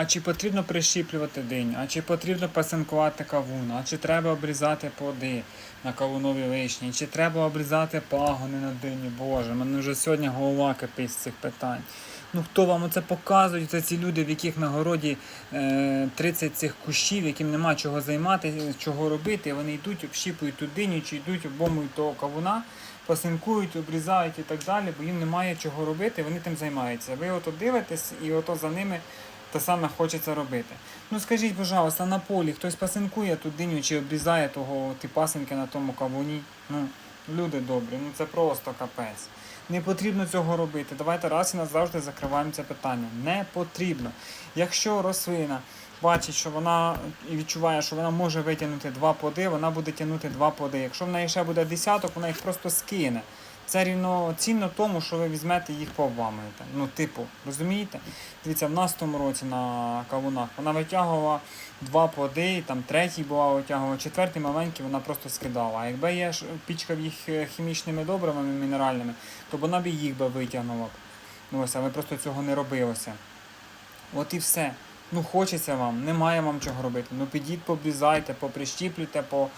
А чи потрібно прищіплювати диню, а чи потрібно пасинкувати кавун, а чи треба обрізати плоди на кавунові вишні, чи треба обрізати пагони на дині? Боже, мене вже сьогодні голова кипить з цих питань. Ну хто вам це показує? Це ці люди, в яких на городі е, 30 цих кущів, яким нема чого займати, чого робити. Вони йдуть, общіпують ту диню, чи йдуть, обомують того кавуна, пасинкують, обрізають і так далі, бо їм немає чого робити, вони тим займаються. Ви ото дивитесь і ото за ними те саме хочеться робити. Ну скажіть, пожалуйста, на полі хтось пасинкує ту диню чи обрізає того ті пасинки на тому кавуні. Ну, люди добрі, ну це просто капець. Не потрібно цього робити. Давайте раз і назавжди закриваємо це питання. Не потрібно. Якщо рослина бачить, що вона і відчуває, що вона може витягнути два плоди, вона буде тягнути два плоди. Якщо в неї ще буде десяток, вона їх просто скине. Це рівноцінно тому, що ви візьмете їх пообламуєте. Ну, типу, розумієте? Дивіться, в нас тому році на кавунах вона витягувала два плоди, там третій була витягувала, четвертий маленький вона просто скидала. А якби я пічкав їх е, хімічними добривами мінеральними, то вона б їх би витягнула. Ну ось, але просто цього не робилося. От і все. Ну хочеться вам, немає вам чого робити. Ну підіть, побрізайте, поприщіплюйте, по,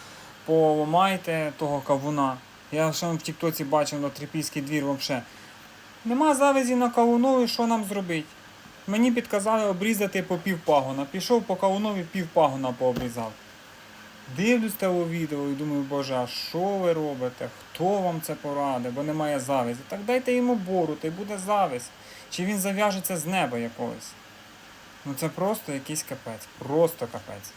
поламайте того кавуна. Я ще в Тіктоці бачив на Трипільський двір взагалі. Нема завязі на кавунові, що нам зробити? Мені підказали обрізати по півпагона. Пішов по кавунові півпагона пообрізав. Дивлюсь те відео і думаю, боже, а що ви робите? Хто вам це порадив? Бо немає завязі. Так дайте йому бору, та й буде завязь. Чи він зав'яжеться з неба якогось? Ну це просто якийсь капець. Просто капець.